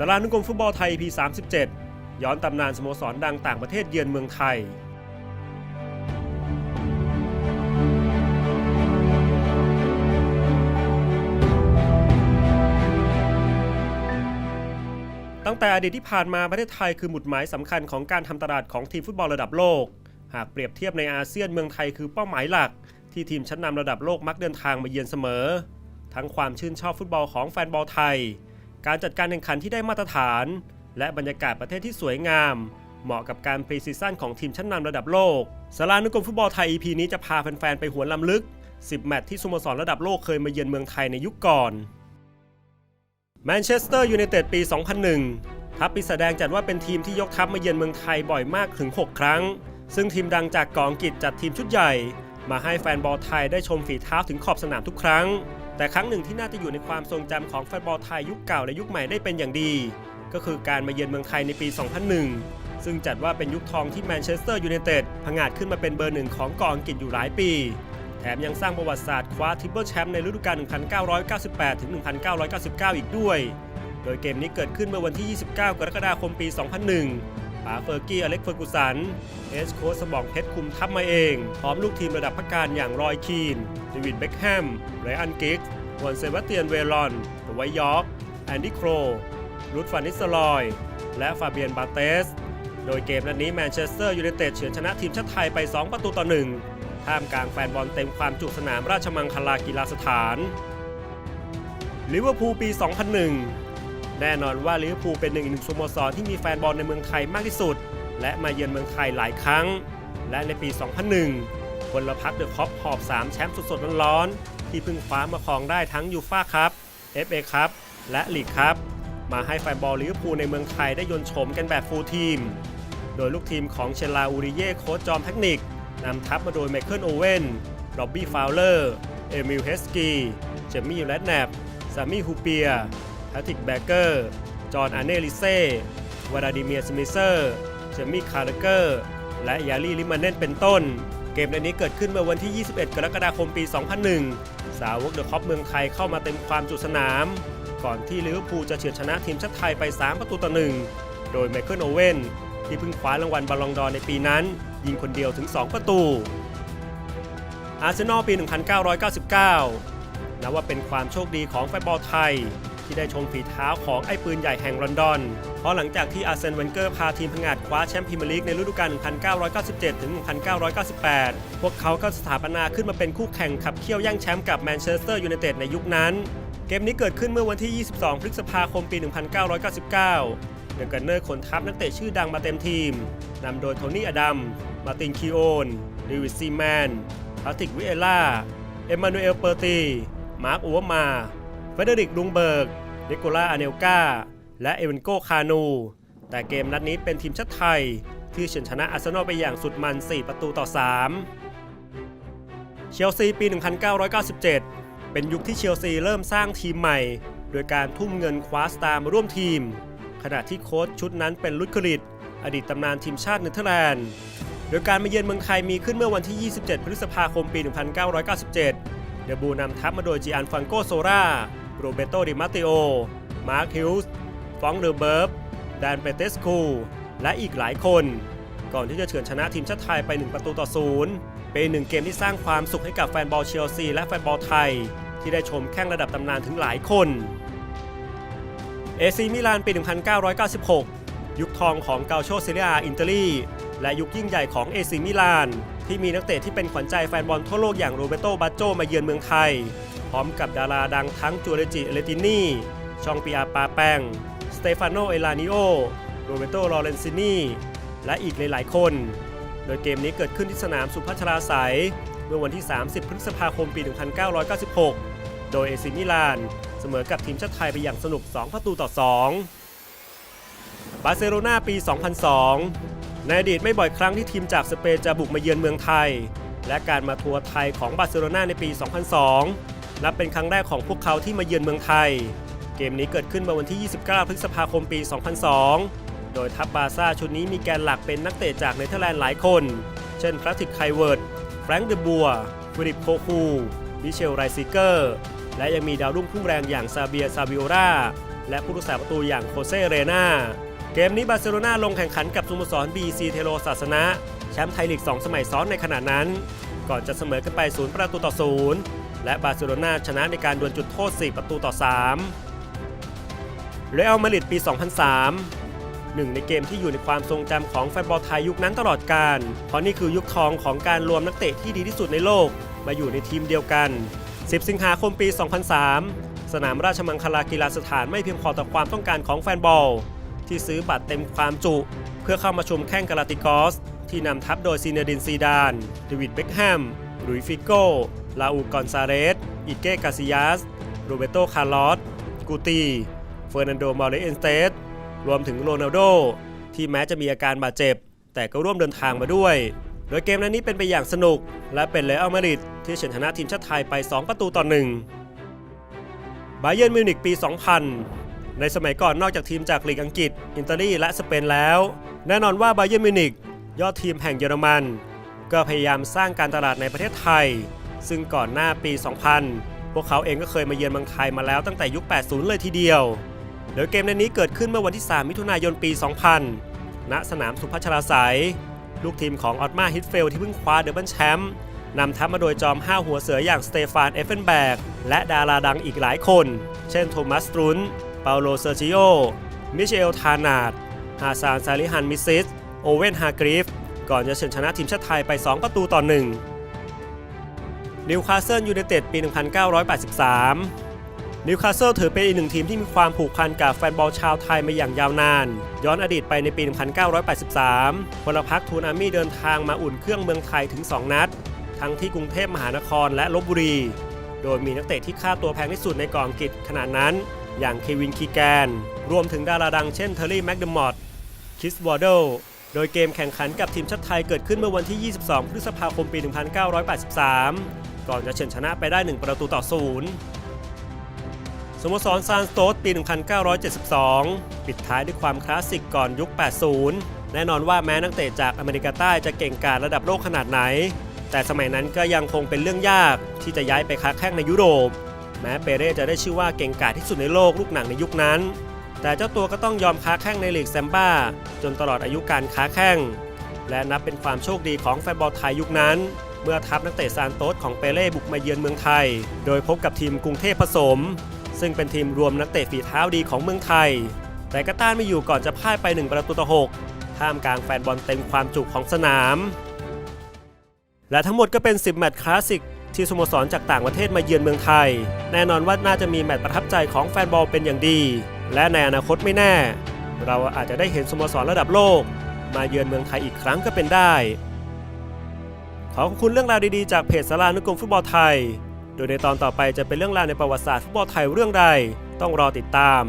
สารานุกรมฟุตบอลไทย P37 ย้อนตำนานสโมสรดังต่างประเทศเยือนเมืองไทย ตั้งแต่อดีตที่ผ่านมาประเทศไทยคือหมุดหมายสำคัญของการทำตลาดของทีมฟุตบอลระดับโลก หากเปรียบเทียบในอาเซียนเมืองไทยคือเป้าหมายหลัก ที่ทีมชั้นนำระดับโลกมักเดินทางมาเยือนเสมอ ทั้งความชื่นชอบฟุตบอลของแฟนบอลไทย การจัดการแข่งขันที่ได้มาตรฐาน และบรรยากาศประเทศที่สวยงาม เหมาะกับการพรีซีซั่นของทีมชั้นนำระดับโลกสารานุกรมฟุตบอลไทย EP นี้จะพาแฟนๆไปหวนลำลึก 10 แมตช์ที่สโมสรระดับโลกเคยมาเยือนเมืองไทยในยุคก่อนแมนเชสเตอร์ยูไนเต็ดปี 2001 ทัพปีศาจแดงจัดว่าเป็นทีมที่ยกทัพมาเยือนเมืองไทยบ่อยมากถึง 6 ครั้ง ซึ่งทีมดังจากกองกิจจัดทีมชุดใหญ่ มาให้แฟนบอลไทยได้ชมฝีเท้าถึงขอบสนามทุกครั้ง แต่ครั้งหนึ่งที่น่าจะอยู่ในความทรงจำของแฟนบอลไทยยุคเก่าและยุคใหม่ได้เป็นอย่างดี ก็คือการมาเยือนเมืองไทยในปี 2001 ซึ่งจัดว่าเป็นยุคทองที่แมนเชสเตอร์ยูไนเต็ดผงาดขึ้นมาเป็นเบอร์หนึ่งของกองอังกฤษอยู่หลายปี แถมยังสร้างประวัติศาสตร์คว้าทริปเปิลแชมป์ในฤดูกาล 1998 ถึง 1999 อีกด้วย โดยเกมนี้เกิดขึ้นเมื่อวันที่ 29 กรกฎาคมปี 2001ป๋าเฟอร์กี้อเล็กเฟอร์กูสันเอสโคสมองเพชรคุมทัพมาเอง พร้อมลูกทีมระดับพักการอย่างรอยคีนเดวิดเบ็คแฮมไรอันกิก วอนเซบาสเตียนเวลอนตัวไวยอร์กแอนดี้โครรูดฟานิสลอย และฟาเบียนบาเตส โดยเกมนัดนี้แมนเชสเตอร์ยูไนเต็ดเฉือนชนะทีมชาติไทยไป 2 ประตูต่อ 1 ท่ามกลางแฟนบอลเต็มความจุสนามราชมังคลากีฬาสถานลิเวอร์พูลปี 2001 แน่นอนว่าลิเวอร์พูลเป็นหนึ่งอีกหนึ่งสโมสรที่มีแฟนบอลในเมืองไทยมากที่สุด และมาเยือนเมืองไทยหลายครั้ง และในปี 2001พละพักเดอะคอปหอบ 3 แชมป์สดๆร้อนๆ ที่เพิ่งคว้ามาครองได้ทั้งยูฟ่าคัพ FA คัพและลีกคัพมาให้แฟนบอลลิเวอร์พูลในเมืองไทยได้ยนชมกันแบบฟูลทีม โดยลูกทีมของเชลาอูริเย่โค้ชจอมเทคนิคนำทัพมาโดยไมเคิลโอเวนร็อบบี้ฟาวเลอร์ เอมิลเฮสกี เจมี่แรดแนบซามี่ฮูเปียแพทริกแบเกอร์ จอห์นอาเนลิเซ่วลาดิเมียร์สมิเซอร์ เจมี่คาร์เกอร์ และยาลีลิมาเนนเป็นต้น เกมในนี้เกิดขึ้นเมื่อวันที่ 21 กรกฎาคมปี 2001 สาวกเดอะคอปเมืองไทยเข้ามาเต็มความจุสนาม ก่อนที่ลิเวอร์พูลจะเฉือนชนะทีมชาติไทยไป 3 ประตูต่อ 1 โดยไมเคิลโอเว่นที่เพิ่งคว้ารางวัลบอลลองดอในปีนั้น ยิงคนเดียวถึง 2 ประตู อาร์เซนอลปี 1999 นับว่าเป็นความโชคดีของแฟนบอลไทย ที่ได้ชมฝีเท้าของไอ้ปืนใหญ่แห่งลอนดอน เพราะหลังจากที่อาร์เซนเวนเกอร์พาทีมพงาดคว้าแชมป์พรีเมียร์ลีกในฤดูกาล 1997 ถึง 1998 พวกเขาก็สถาปนาขึ้นมาเป็นคู่แข่งขับเคี่ยวแย่งแชมป์กับแมนเชสเตอร์ยูไนเต็ดในยุคนั้น เกมนี้เกิดขึ้นเมื่อวันที่ 22 พฤษภาคม ปี 1999เดอะกันเนอร์ขนทัพนักเตะชื่อดังมาเต็มทีม นำโดยโทนี่อดัม มาร์ตินคิโอนเดวิดซีแมนพาติกวิเอล่า เอมมานูเอล เปอร์ตี มาร์คอูวมา เฟเดริกลุงเบิร์กนิโคล่าอาเนลกาและเอเวนโกคานู แต่เกมนัดนี้เป็นทีมชาติไทย ที่เฉือนชนะอาร์เซนอลไปอย่างสุดมัน 4 ประตูต่อ 3 เชลซีปี 1997 เป็นยุคที่เชลซีเริ่มสร้างทีมใหม่ โดยการทุ่มเงินคว้าสตาร์มาร่วมทีม ขณะที่โค้ชชุดนั้นเป็นลุดคริตอดีตตำนานทีมชาติเนเธอร์แลนด์ โดยการมาเยือนเมืองไทยมีขึ้นเมื่อวันที่ 27 พฤษภาคมปี 1997 เดบูนำทัพมาโดยจีอันฟังโกโซรา โรเบโตดิมาติโอ มาร์คฮิลส์ฟองเดอร์เบิร์บแดนเปเตสคูและอีกหลายคน ก่อนที่จะเฉือนชนะทีมชาติไทยไป 1 ประตูต่อศูนย์เป็นหนึ่งเกมที่สร้างความสุขให้กับแฟนบอลเชลซีและแฟนบอลไทย ที่ได้ชมแข่งระดับตำนานถึงหลายคนเอซีมิลานปี 1996 ยุคทองของเกาโชซิเลียอินเตอรี่และยุคยิ่งใหญ่ของเอซีมิลาน ที่มีนักเตะที่เป็นขวัญใจแฟนบอลทั่วโลกอย่างโรเบโตบัตโจมาเยือนเมืองไทย พร้อมกับดาราดังทั้งจูเลจิเอเลตินีชองปิอาปาแปงสเตฟานโนเอลานิโอโรเบโตลอเรนซินีและอีกหลาย ๆ คน โดยเกมนี้เกิดขึ้นที่สนามสุพัชราไสยเมื่อวันที่ 30 พฤษภาคม ปี 1996 โดยเอซิมิลานเสมอกับทีมชาติไทยไปอย่างสนุก 2 ประตูต่อ 2 บาร์เซโลนาปี 2002 ในอดีตไม่บ่อยครั้งที่ทีมจากสเปนจะบุกมาเยือนเมืองไทย และการมาทัวร์ไทยของบาร์เซโลนาในปี 2002 นับเป็นครั้งแรกของพวกเขาที่มาเยือนเมืองไทย เกมนี้เกิดขึ้นเมื่อวันที่ 29 พฤษภาคมปี 2002 โดยทัพบาซ่าชุดนี้มีแกนหลักเป็นนักเตะจากเนเธอร์แลนด์หลายคน เช่นพลาติกไคเวิร์ด แฟรงค์เดบัวฟิลิปโคคูมิเชลไรซิเกอร์ และยังมีดาวรุ่งพุ่งแรงอย่างซาเบียซาบิโอราและผู้รักษาประตูอย่างโคเซเรนา เกมนี้บาร์เซโลนาลงแข่งขันกับสโมสร BC เทโรศาสนะแชมป์ไทยลีก 2 สมัยซ้อนในขณะนั้น ก่อนจะเสมอกันไป 0 ประตูต่อ 0 และบาร์เซโลนาชนะในการดวลจุดโทษ 4 ประตูต่อ 3เรอัลมาดริดปี 2003 หนึ่งในเกมที่อยู่ในความทรงจำของแฟนบอลไทยยุคนั้นตลอดกาลเพราะนี่คือยุคทองของการรวมนักเตะที่ดีที่สุดในโลก มาอยู่ในทีมเดียวกัน 10 สิงหาคมปี 2003 สนามราชมังคลากีฬาสถานไม่เพียงพอต่อความต้องการของแฟนบอล ที่ซื้อบัตรเต็มความจุ เพื่อเข้ามาชมแข่งกาลาติกอส ที่นำทัพโดยซีเนดินซีดานเดวิดเบ็คแฮมหลุยฟิโก้ ลาอูกอนซาเรส อิเก้กาซิยัสโรเบโต คาร์ลอส กูตี เฟอร์นันโด มาเลเอนสเตส รวมถึงโรนัลโด ที่แม้จะมีอาการบาดเจ็บ แต่ก็ร่วมเดินทางมาด้วย โดยเกมนั้นนี้เป็นไปอย่างสนุก และเป็นเลอัลมาริดที่ชนะทีมชาติไทยไป 2 ประตูต่อหนึ่งบาเยิร์นมิวนิกปี 2000 ในสมัยก่อนนอกจากทีมจากลีกอังกฤษ อิตาลีและสเปนแล้ว แน่นอนว่าบาเยิร์นมิวนิกยอดทีมแห่งเยอรมัน ก็พยายามสร้างการตลาดในประเทศไทย ซึ่งก่อนหน้าปี 2000 พวกเขาเองก็เคยมาเยือนเมืองไทยมาแล้วตั้งแต่ยุค 80 เลยทีเดียวโดยเกมในนี้เกิดขึ้นเมื่อวันที่ 3 มิถุนายนปี 2000 ณ สนามสุพัชราไสยลูกทีมของออตมาฮิตเฟลที่เพิ่งคว้าเดอเบิลแชมป์นำทัพมาโดยจอม 5 หัวเสืออย่างสเตฟานเอฟเฟนแบกและดาราดังอีกหลายคน เช่นโทมัสตรุนเาโลเซอร์จิโอ มิเชล ทานาดฮาซาน ซาลิฮัน มิซิส โอเวนฮากริฟ ก่อนจะเฉือนชนะทีมชาติไทยไป 2 ประตูต่อ1นิวคาสเซิลยูไนเต็ดปี 1983 นิวคาสเซิลถือเป็นอีกหนึ่งทีมที่มีความผูกพันกับแฟนบอลชาวไทยมาอย่างยาวนาน ย้อนอดีตไปในปี 1983พลพรรคทูนอามี่เดินทางมาอุ่นเครื่องเมืองไทยถึง 2 นัด ทั้งที่กรุงเทพมหานครและลบบุรี โดยมีนักเตะที่ค่าตัวแพงที่สุดในกองกฤษขนาดนั้น อย่างเควินคีแกน รวมถึงดาราดังเช่นเทอร์รี่แม็กเดมอตคิสวอร์ดโดยเกมแข่งขันกับทีมชาติไทยเกิดขึ้นเมื่อวันที่ 22 พฤษภาคมปี 1983 ก่อนจะเฉือนชนะไปได้ 1 ประตูต่อศูนย์สโมสรซานสโตสปี 1972 ปิดท้ายด้วยความคลาสสิกก่อนยุค 80 แน่นอนว่าแม้นักเตะจากอเมริกาใต้จะเก่งกาจระดับโลกขนาดไหน แต่สมัยนั้นก็ยังคงเป็นเรื่องยากที่จะย้ายไปค้าแข้งในยุโรป แม้เปเร่จะได้ชื่อว่าเก่งกาจที่สุดในโลกลูกหนังในยุคนั้น แต่เจ้าตัวก็ต้องยอมค้าแข้งในลีกแซมบ้า จนตลอดอายุการค้าแข้ง และนับเป็นความโชคดีของแฟนบอลไทยยุคนั้น เมื่อทัพนักเตะซานโตสของเปเล่บุกมาเยือนเมืองไทย โดยพบกับทีมกรุงเทพผสม ซึ่งเป็นทีมรวมนักเตะฝีเท้าดีของเมืองไทย แต่ก็ต้านไม่อยู่ก่อนจะพ่ายไป1ประตูต่อ6ท่ามกลางแฟนบอลเต็มความจุของสนาม และทั้งหมดก็เป็น 10 แมตช์คลาสสิก ที่สโมสรจากต่างประเทศมาเยือนเมืองไทย แน่นอนว่าน่าจะมีแมตช์ประทับใจของแฟนบอลเป็นอย่างดี และในอนาคตไม่แน่ เราอาจจะได้เห็นสโมสรระดับโลก มาเยือนเมืองไทยอีกครั้งก็เป็นได้ ขอขอบคุณเรื่องราวดีๆจากเพจสารานุกรมฟุตบอลไทย โดยในตอนต่อไปจะเป็นเรื่องราวในประวัติศาสตร์ฟุตบอลไทยเรื่องใด ต้องรอติดตาม